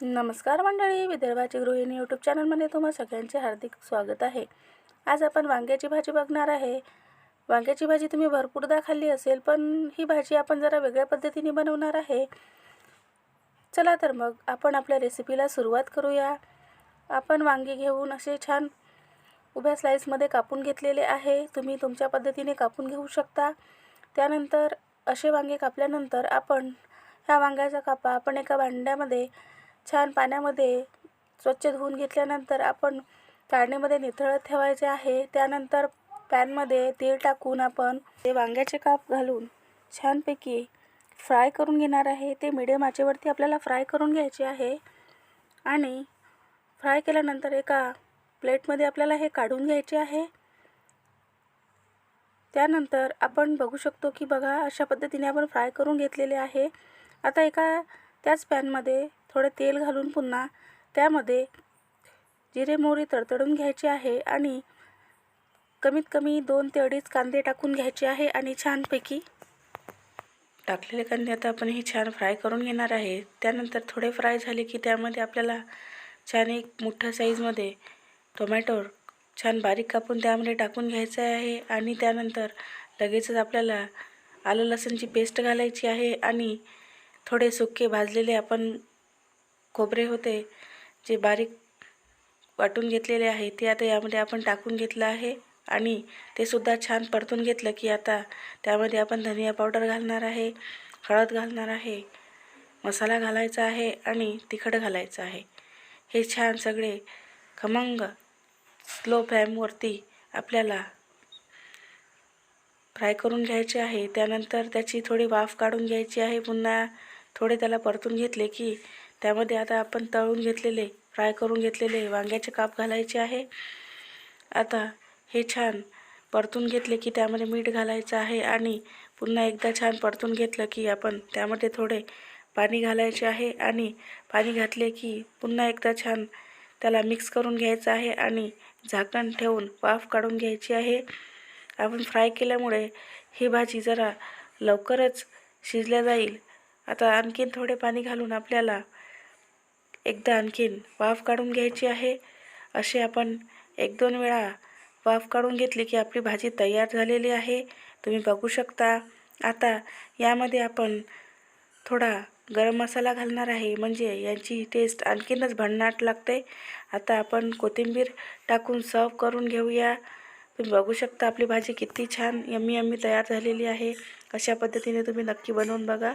नमस्कार मंडळी विदर्भाची गृहिणी यूट्यूब चॅनलमध्ये तुम्हा सगळ्यांचे हार्दिक स्वागत आहे. आज आपण वांग्याची भाजी बघणार आहे. वांग्याची भाजी तुम्ही भरपूरदा खाल्ली असेल पण ही भाजी आपण जरा वेगळ्या पद्धतीने बनवणार आहे. चला तर मग आपण आपल्या रेसिपीला सुरुवात करूया. आपण वांगी घेऊन असे छान उभ्या स्लाईसमध्ये कापून घेतलेले आहे. तुम्ही तुमच्या पद्धतीने कापून घेऊ शकता. त्यानंतर असे वांगे कापल्यानंतर आपण ह्या वांग्याचा कापा आपण एका भांड्यामध्ये छान पाण्यामध्ये स्वच्छ धुवून घेतल्यानंतर आपण चाळणीमध्ये निथळत ठेवायचे आहे. त्यानंतर पॅनमध्ये तेल टाकून आपण ते वांग्याचे काप घालून छानपैकी फ्राय करून घेणार आहे. ते मिडियम आचेवरती आपल्याला फ्राय करून घ्यायचे आहे. आणि फ्राय केल्यानंतर एका प्लेटमध्ये आपल्याला हे काढून घ्यायचे आहे. त्यानंतर आपण बघू शकतो की बघा अशा पद्धतीने आपण फ्राय करून घेतलेले आहे. आता एका त्याच पॅनमध्ये थोडे तेल घालून पुन्हा त्यामध्ये जिरे मोहरी तडतडून घ्यायची आहे आणि कमीत कमी दोन ते अडीच कांदे टाकून घ्यायचे आहे आणि छानपैकी टाकलेले कांदे आता आपण हे छान फ्राय करून घेणार आहे. त्यानंतर थोडे फ्राय झाले की त्यामध्ये आपल्याला छान एक मोठ्या साईजमध्ये टोमॅटो छान बारीक कापून त्यामध्ये टाकून घ्यायचं आहे आणि त्यानंतर लगेचच आपल्याला आलं लसणची पेस्ट घालायची आहे आणि थोडे सुके भाजलेले आपण खोबरे होते जे बारीक वाटून घेतलेले आहे ते आता यामध्ये आपण टाकून घेतलं आहे आणि ते सुद्धा छान परतून घेतलं की आता त्यामध्ये आपण धनिया पावडर घालणार आहे हळद घालणार आहे मसाला घालायचा आहे आणि तिखट घालायचं आहे. हे छान सगळे खमंग स्लो फ्लेमवरती आपल्याला फ्राय करून घ्यायचे आहे. त्यानंतर त्याची थोडी वाफ काढून घ्यायची आहे. पुन्हा थोडे त्याला परतून घेतले की त्यामध्ये आता आपण तळून घेतलेले फ्राय करून घेतलेले वांग्याचे काप घालायचे आहे. आता हे छान परतून घेतले की त्यामध्ये मीठ घालायचं आहे आणि पुन्हा एकदा छान परतून घेतलं की आपण त्यामध्ये थोडे पाणी घालायचे आहे आणि पाणी घातले की पुन्हा एकदा छान त्याला मिक्स करून घ्यायचं आहे आणि झाकण ठेवून वाफ काढून घ्यायची आहे. आपण फ्राय केल्यामुळे ही भाजी जरा लवकरच शिजल्या जाईल. आता आणखीन थोडे पाणी घालून आपल्याला एकदा आणखीन वाफ काढून घ्यायची आहे. असे आपण एक दोन वेळा वाफ काढून घेतली की आपली भाजी तयार झालेली आहे. तुम्ही बघू शकता. आता यामध्ये आपण थोडा गरम मसाला घालणार आहे. म्हणजे यांची टेस्ट आणखीनच भन्नाट लागते. आता आपण कोथिंबीर टाकून सर्व करून घेऊया. तुम्ही बघू शकता आपली भाजी किती छान यम्मी यम्मी तयार झालेली आहे. अशा पद्धतीने तुम्ही नक्की बनवून बघा.